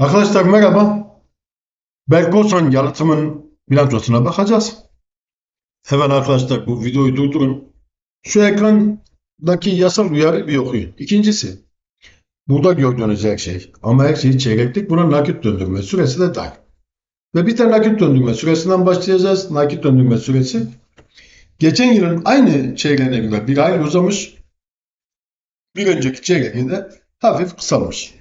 Arkadaşlar merhaba. Berkosan yalıtımın bilançosuna bakacağız. Hemen arkadaşlar bu videoyu durdurun. Şu ekrandaki yasal uyarı bir okuyun. İkincisi, burada gördüğünüz her şey ama her şeyi çeyreklik buna nakit döndürme süresi de dahil. Ve bir tane nakit döndürme süresinden başlayacağız. Nakit döndürme süresi geçen yılın aynı çeyreğine göre bir ay uzamış. Bir önceki çeyreğinde hafif kısalmış.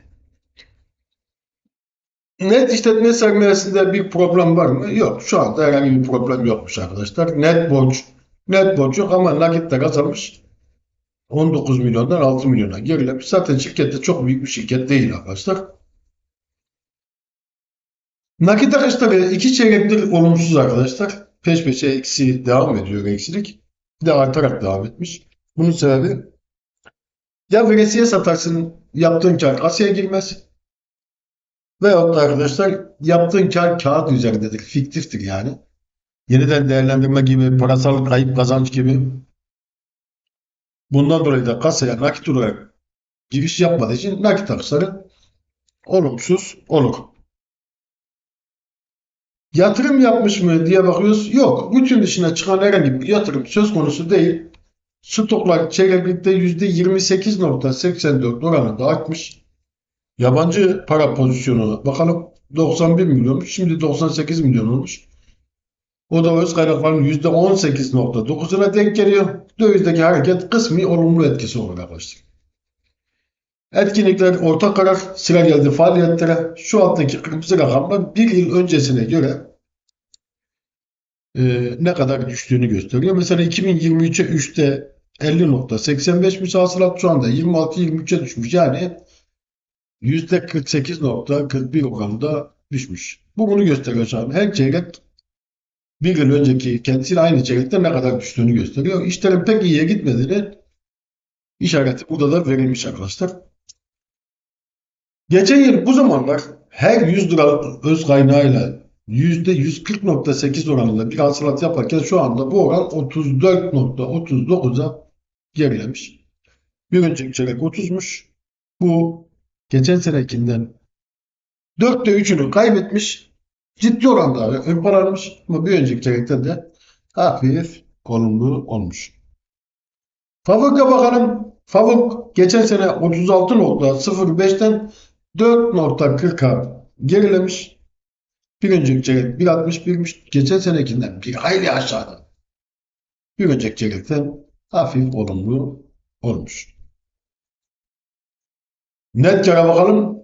Net işletme sermayesinde bir problem var mı? Yok. Şu anda herhangi bir problem yokmuş arkadaşlar. Net borç, net borç yok ama nakitte kazanmış. 19 milyondan 6 milyona gerilemiş. Zaten şirket de çok büyük bir şirket değil arkadaşlar. Nakit akışları iki çeyrektir olumsuz arkadaşlar. Peş peşe eksi devam ediyor eksilik. Bir de artarak devam etmiş. Bunun sebebi ya veresiye satarsın yaptığın kar kasaya girmez. Veyahut da arkadaşlar yaptığın kar kağıt üzerindedir. Fiktiftir yani. Yeniden değerlendirme gibi, parasal kayıp kazanç gibi. Bundan dolayı da kasaya nakit olarak giriş yapmadığı için nakit akışları olumsuz olur. Yatırım yapmış mı diye bakıyoruz. Yok. Bütün dışına çıkan herhangi bir yatırım söz konusu değil. Stoklar çeyreklikte %28.84 oranında artmış. Yabancı para pozisyonuna bakalım. 91 milyonmuş. Şimdi 98 milyon olmuş. O da öz kaynakların %18.9'una denk geliyor. Dövizdeki hareket kısmi olumlu etkisi olur arkadaşlar. Etkinlikler ortak karar sıra geldi faaliyetlere. Şu alttaki kırmızı rakamlar bir yıl öncesine göre e, ne kadar düştüğünü gösteriyor. Mesela 2023'e 3'te 50.85 hasılat şu anda 26-23'e düşmüş. Yani %48.41 oranında düşmüş. Bu bunu gösteriyor şu an. Her çeyrek bir yıl önceki kendisiyle aynı çeyrekte ne kadar düştüğünü gösteriyor. İşlerin pek iyiye gitmediğini işareti burada da verilmiş arkadaşlar. Geçen yıl bu zamanlar her 100 lira öz kaynağıyla %140.8 oranında bir hasılat yaparken şu anda bu oran 34.39'a gerilemiş. Bir önceki çeyrek 30'muş. Bu geçen senekinden 4'te 3'ünü kaybetmiş. Ciddi oranda hırpalanmış ama bir önceki çeyrekte de hafif olumlu olmuş. Favuk'a bakalım. Favuk geçen sene 36.05'ten 4.40'a gerilemiş. Bir önceki çeyrek 1.61'miş. Geçen senekinden bir hayli aşağıda. Bir önceki çeyrekten hafif olumlu olmuş. Net kara bakalım.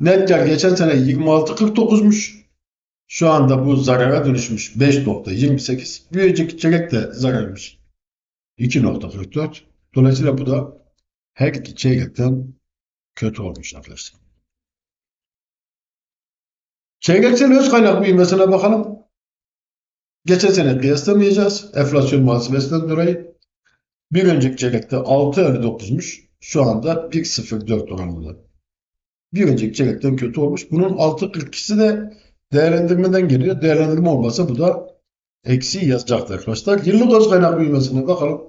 Net kar geçen sene 26.49'muş. Şu anda bu zarara dönüşmüş 5.28. Bir önceki çeyrek de zararmış. 2.44. Dolayısıyla bu da her iki çeyrekten kötü olmuş arkadaşlar. Çeyreksel öz kaynak büyümesine bakalım. Geçen sene kıyaslamayacağız. Enflasyon muhasebesinden dolayı. Bir önceki çeyrekte 6.59'muş. Şu anda 1.04 oranında. Bir önceki çeyrekten kötü olmuş. Bunun 6.42'si de değerlendirmeden geliyor. Değerlendirme olmasa bu da eksi yazacaktır arkadaşlar. Yıllık öz kaynak büyümesine bakalım.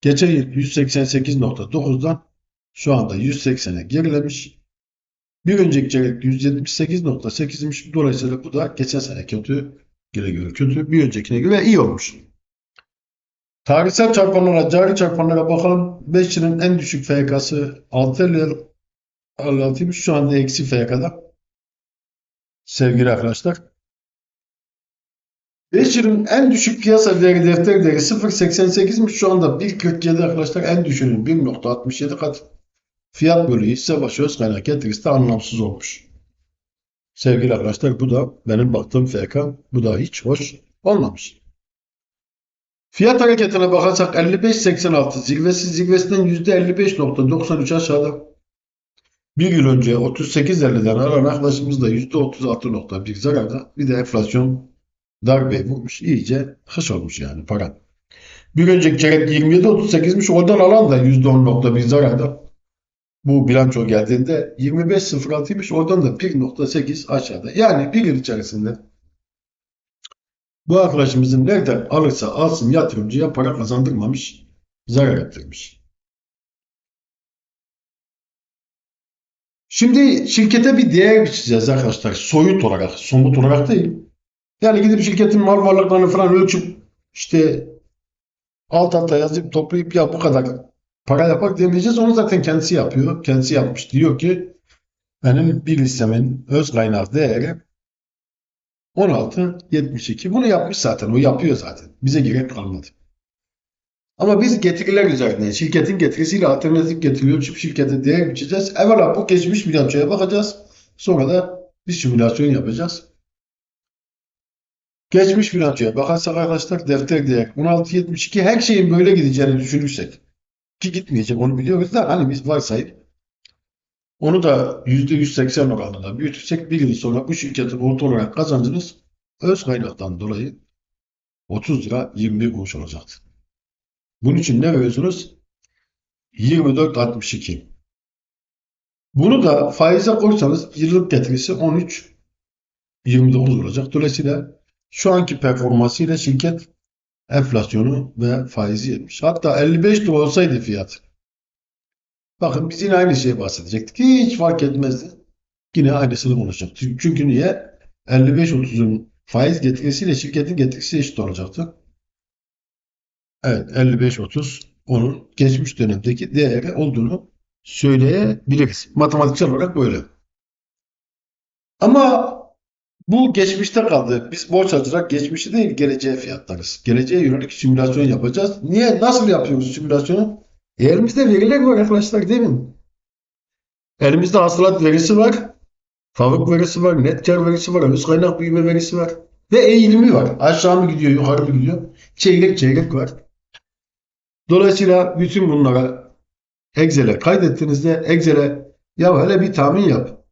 Geçen yıl 188.9'dan şu anda 180'e gerilemiş. Bir önceki çeyrek 178.8'miş. Dolayısıyla bu da geçen sene kötü, göre göre kötü, bir öncekine göre iyi olmuş. Tarihsel çarpanlara, cari çarpanlara bakalım. 5 yılın en düşük FK'sı 6.56'ymış. Şu anda eksi FK'da. Sevgili arkadaşlar. 5 yılın en düşük piyasa değeri defter değeri 0.88'miş. Şu anda 1.47 arkadaşlar en düşüğünün 1.67 kat. Fiyat bölü hisse başı öz kaynak getirisi anlamsız olmuş. Sevgili arkadaşlar bu da benim baktığım FK. Bu da hiç hoş olmamış. Fiyat hareketine bakarsak 55.86 zirvesi zirvesinden %55.93 aşağıda. Bir yıl önce 38.50'den alan arkadaşımız da %36.1 zararda. Bir de enflasyon darbe vurmuş. İyice hış olmuş yani para. Bir önceki çeyrek 27.38'miş. Oradan alan da %10.1 zararda. Bu bilanço geldiğinde 25.06'ymış. Oradan da 1.8 aşağıda. Yani bir yıl içerisinde bu arkadaşımızın nereden alırsa alsın yatırımcıya para kazandırmamış, zarar ettirmiş. Şimdi şirkete bir değer biçeceğiz arkadaşlar. Soyut olarak, somut olarak değil. Yani gidip şirketin mal varlıklarını falan ölçüp işte alt alta yazıp toplayıp ya bu kadar para yapar demeyeceğiz. Onu zaten kendisi yapıyor. Kendisi yapmış. Diyor ki benim bir hissemin öz kaynak değeri 16.72. Bunu yapmış zaten. O yapıyor zaten. Bize gerek kalmadı. Ama biz getiriler üzerine, şirketin getirisiyle alternatif getiri ölçüp şirkete değer biçeceğiz. Evvela bu geçmiş bilançoya bakacağız. Sonra da bir simülasyon yapacağız. Geçmiş bilançoya bakarsak arkadaşlar defter değer 16.72 her şeyin böyle gideceğini düşünürsek ki gitmeyecek onu biliyoruz da hani biz varsayıp onu da %180 oranında büyütürsek bir yıl sonra bu şirketin orta olarak kazancınız öz kaynaktan dolayı 30 lira 21 kuruş olacaktır. Bunun için ne veriyorsunuz? 24.62. Bunu da faize koysanız yıllık getirisi 13 29 olacak. Dolayısıyla şu anki performansıyla şirket enflasyonu ve faizi yetmiş. Hatta 55 lira olsaydı fiyat. Bakın biz yine aynı şeyi bahsedecektik. Hiç fark etmezdi. Yine aynısını konuşacaktık. Çünkü niye? 55-30'un faiz getirisiyle şirketin getirisi eşit olacaktı. Evet 55-30 onun geçmiş dönemdeki değeri olduğunu söyleyebiliriz. Matematiksel olarak böyle. Ama bu geçmişte kaldı. Biz borç alarak geçmişi değil geleceğe fiyatlarız. Geleceğe yönelik simülasyon yapacağız. Niye? Nasıl yapıyoruz simülasyonu? Elimizde veriler var arkadaşlar değil mi? Elimizde hasılat verisi var. Fabrik verisi var. Net kar verisi var. Öz kaynak büyüme verisi var. Ve eğilimi var. Aşağı mı gidiyor, yukarı mı gidiyor? Çeyrek çeyrek var. Dolayısıyla bütün bunlara Excel'e kaydettiğinizde Excel'e ya hele bir tahmin yap.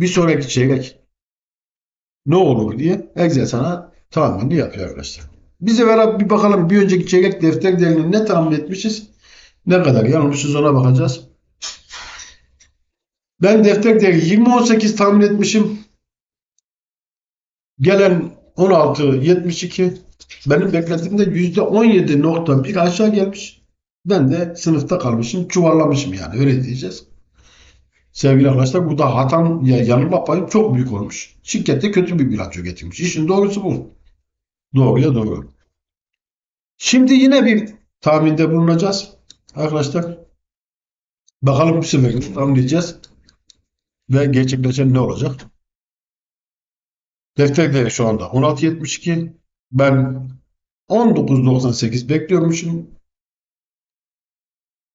Bir sonraki çeyrek ne olur diye Excel sana tahmini yapıyor arkadaşlar. Bize ver bir bakalım bir önceki çeyrek defter değerini ne tahmin etmişiz? Ne kadar yanılmışız ona bakacağız. Ben defter değeri 20.18 tahmin etmişim. Gelen 16.72 benim beklediğimde %17.1 aşağı gelmiş. Ben de sınıfta kalmışım, çuvallamışım yani öyle diyeceğiz. Sevgili arkadaşlar burada hatam ya yanılma payım çok büyük olmuş. Şirkette kötü bir bilanço getirmiş. İşin doğrusu bu. Doğruya doğru. Şimdi yine bir tahminde bulunacağız. Arkadaşlar bakalım bu sefer tahminleyeceğiz. Ve gerçekleşen ne olacak? Defter değeri şu anda 16.72. Ben 19.98 bekliyormuşum.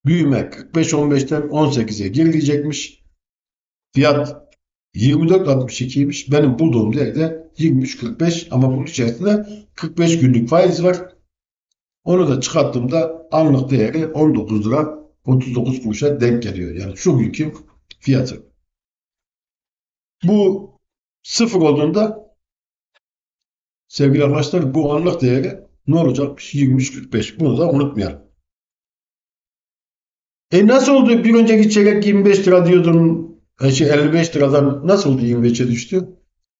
Büyüme 45.15'ten 18'e gelecekmiş. Fiyat 24.62'ymiş. Benim bulduğum değerde 23.45 ama bunun içerisinde 45 günlük faiz var. Onu da çıkarttığımda anlık değeri 19 lira 39 kuruşa denk geliyor. Yani şu günkü fiyatı. Bu sıfır olduğunda sevgili arkadaşlar bu anlık değeri ne olacakmış? 23.45. Bunu da unutmayalım. E nasıl oldu bir önceki çeyrek 25 lira diyordun e şey 55 liradan nasıl oldu 25'e düştü?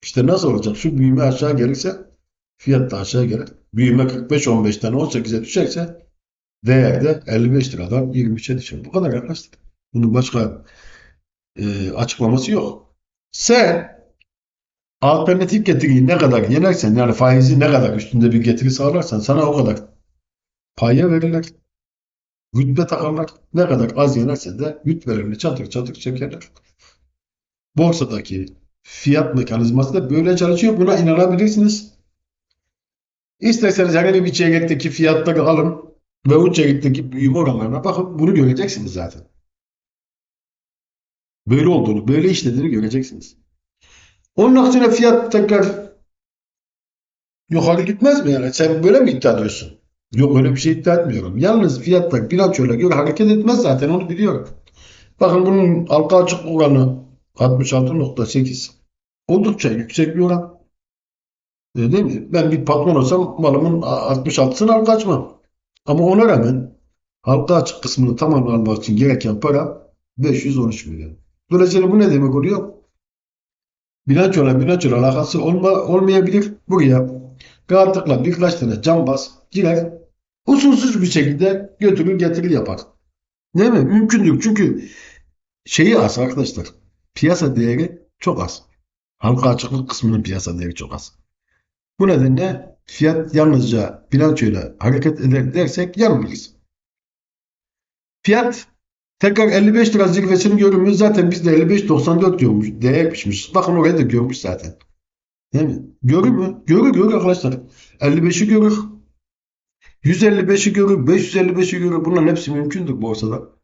İşte nasıl olacak? Şu büyüme aşağı gelirse fiyat da aşağı gelir. Büyüme 45-15'ten 18'e düşerse değer de 55 liradan 23'e düşer. Bu kadar arkadaşlar. Bunun başka e, açıklaması yok. Sen alternatif getiriyi ne kadar yenersen yani faizi ne kadar üstünde bir getiri sağlarsan sana o kadar paya verirler. Rütbe takarlar. Ne kadar az yenersen de rütbelerini çatır çatır çekerler. Borsadaki fiyat mekanizması da böyle çalışıyor. Buna inanabilirsiniz. İsterseniz herhangi bir çeyrekteki fiyatları alın ve o çeyrekteki büyüme oranlarına bakın. Bunu göreceksiniz zaten. Böyle olduğunu, böyle işlediğini göreceksiniz. Onun aksine fiyat tekrar yukarı gitmez mi yani? Sen böyle mi iddia ediyorsun? Yok öyle bir şey iddia etmiyorum. Yalnız fiyatlar bilançoyla göre hareket etmez zaten onu biliyorum. Bakın bunun halka açık oranı 66.8. Oldukça yüksek bir oran. Öyle değil mi? Ben bir patron olsam malımın 66'sını halka açmam. Ama ona rağmen halka açık kısmını tamamını almak için gereken para 513 milyon. Dolayısıyla bu ne demek oluyor? Bilançoyla bilançoyla alakası olma, olmayabilir. Buraya rahatlıkla birkaç tane cambaz girer usulsüz bir şekilde götürür getirir yapar. Değil mi? Mümkündür. Çünkü şeyi az arkadaşlar. piyasa değeri çok az. Halka açıklık kısmının piyasa değeri çok az. Bu nedenle fiyat yalnızca bilançoyla hareket eder dersek yanılırız. Fiyat tekrar 55 lira zirvesini görmüyor. Zaten biz de 55.94 görmüş. Değer biçmiş. Bakın orayı da görmüş zaten. Değil mi? Görür mü? Görür görür arkadaşlar. 55'i görür. 155'i görür. 555'i görür. Bunların hepsi mümkündür borsada.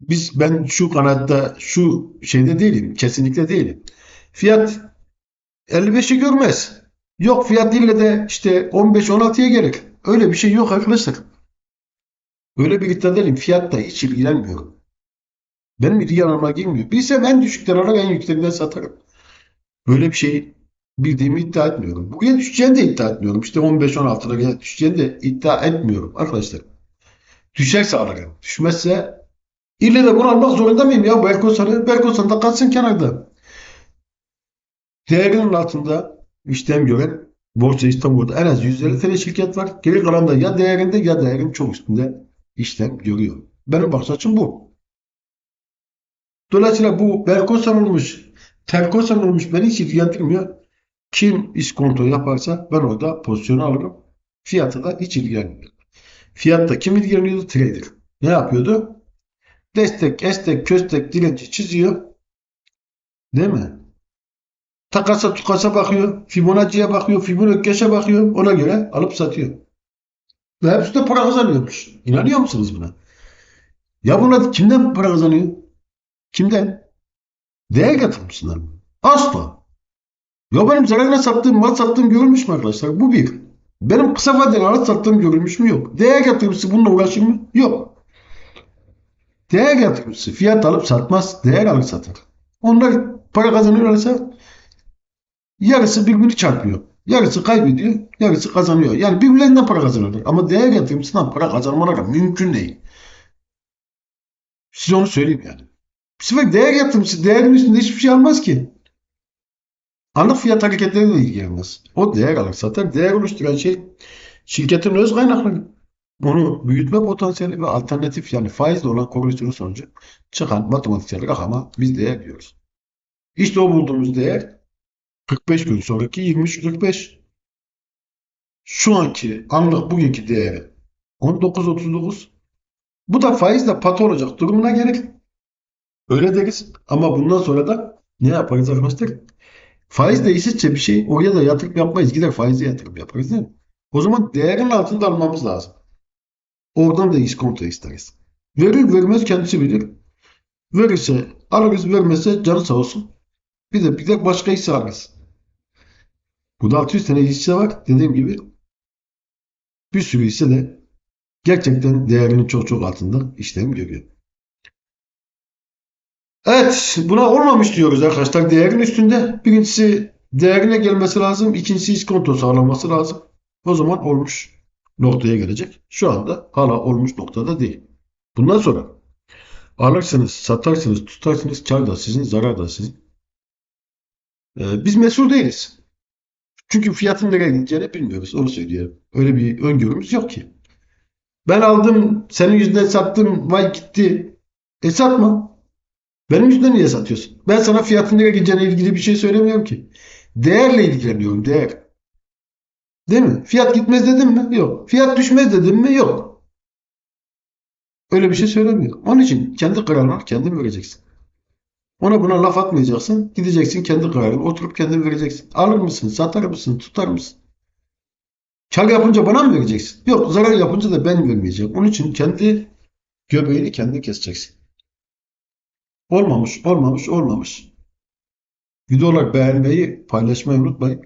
Biz ben şu kanatta şu şeyde değilim. Kesinlikle değilim. Fiyat 55'i görmez. Yok fiyat ille de işte 15-16'ya gelir. Öyle bir şey yok arkadaşlar. Öyle bir iddia değilim. Fiyatta hiç ilgilenmiyorum. Benim ilgi alanıma girmiyor. Bilsem en düşükten alır en yükseklerinden satarım. Böyle bir şey bildiğimi iddia etmiyorum. Buraya düşeceğini de iddia etmiyorum. İşte 15-16 liraya düşeceğini de iddia etmiyorum arkadaşlar. Düşerse alırım. Düşmezse ille de bunu almak zorunda mıyım ya? Berkosan'ı, Berkosan da kalsın kenarda. Değerinin altında işlem gören Borsa İstanbul'da en az 150 tane şirket var. Geri kalan da ya değerinde ya değerin çok üstünde işlem görüyor. Benim bakış açım bu. Dolayısıyla bu Berkosan olmuş, Terkosan olmuş beni hiç ilgilendirmiyor. Kim iskonto yaparsa ben orada pozisyonu alırım. Fiyatı da hiç ilgilenmiyor. Fiyatta kim ilgileniyordu? Trader. Ne yapıyordu? Destek, estek, köstek, direnci çiziyor. Değil mi? Takasa tukasa bakıyor. Fibonacci'ye bakıyor. Fibonacci'ye bakıyor. Ona göre alıp satıyor. Ve hepsi de para kazanıyormuş. İnanıyor musunuz buna? Ya bunlar kimden para kazanıyor? Kimden? Değer mı? Asla. Ya benim zararla sattığım, mal sattığım görülmüş mü arkadaşlar? Bu bir. Benim kısa vadeli alıp sattığım görülmüş mü? Yok. Değer yatırımcısı bununla uğraşır mı? Yok. Değer yatırımcısı fiyat alıp satmaz, değer alır satar. Onlar para kazanıyorlarsa yarısı birbirini çarpıyor. Yarısı kaybediyor, yarısı kazanıyor. Yani birbirlerinden para kazanıyorlar. Ama değer yatırımcısından para kazanmaları mümkün değil. Size onu söyleyeyim yani. Bir sefer değer yatırımcısı değerin üstünde hiçbir şey almaz ki. Anlık fiyat hareketleriyle ilgilenmez. O değer alır satar. Değer oluşturan şey şirketin öz kaynakları. Onu büyütme potansiyeli ve alternatif yani faizle olan korelasyonu sonucu çıkan matematiksel rakama biz değer diyoruz. İşte o bulduğumuz değer 45 gün sonraki 23.45. Şu anki anlık bugünkü değeri 19.39. Bu da faizle patı olacak durumuna gelir. Öyle deriz. Ama bundan sonra da ne yaparız arkadaşlar? Faiz değişikçe bir şey oraya da yatırım yapmayız. Gider faize yatırım yaparız değil mi? O zaman değerin altında almamız lazım. Oradan da iskonto isteriz. Verir vermez kendisi bilir. Verirse alırız vermezse canı sağ olsun. Bir de bir de başka hisse alırız. Bu da 600 tane hisse var. Dediğim gibi bir sürü hisse de gerçekten değerinin çok çok altında işlem görüyor. Evet, buna olmamış diyoruz arkadaşlar. Değerin üstünde. Birincisi değerine gelmesi lazım. İkincisi iskonto sağlaması lazım. O zaman olmuş noktaya gelecek. Şu anda hala olmuş noktada değil. Bundan sonra alırsınız, satarsınız, tutarsınız. Kar da sizin, zarar da sizin. Ee, biz mesul değiliz. Çünkü fiyatın nereye gideceğini bilmiyoruz. Onu söylüyorum. Öyle bir öngörümüz yok ki. Ben aldım, senin yüzünden sattım, vay gitti. E satma. Benim yüzümden niye satıyorsun? Ben sana fiyatın nereye gideceğine ilgili bir şey söylemiyorum ki. Değerle ilgileniyorum, değer. Değil mi? Fiyat gitmez dedim mi? Yok. Fiyat düşmez dedim mi? Yok. Öyle bir şey söylemiyorum. Onun için kendi kararını kendin vereceksin. Ona buna laf atmayacaksın. Gideceksin kendi kararını oturup kendin vereceksin. Alır mısın? Satar mısın? Tutar mısın? Kar yapınca bana mı vereceksin? Yok. Zarar yapınca da ben vermeyeceğim. Onun için kendi göbeğini kendin keseceksin. Olmamış, olmamış, olmamış. Videolar beğenmeyi, paylaşmayı unutmayın.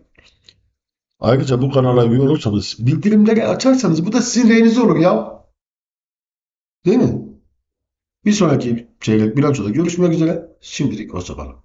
Ayrıca bu kanala üye olursanız, bildirimleri açarsanız bu da sizin lehinize olur ya. Değil mi? Bir sonraki çeyrek bilançoda görüşmek üzere. Şimdilik hoşçakalın.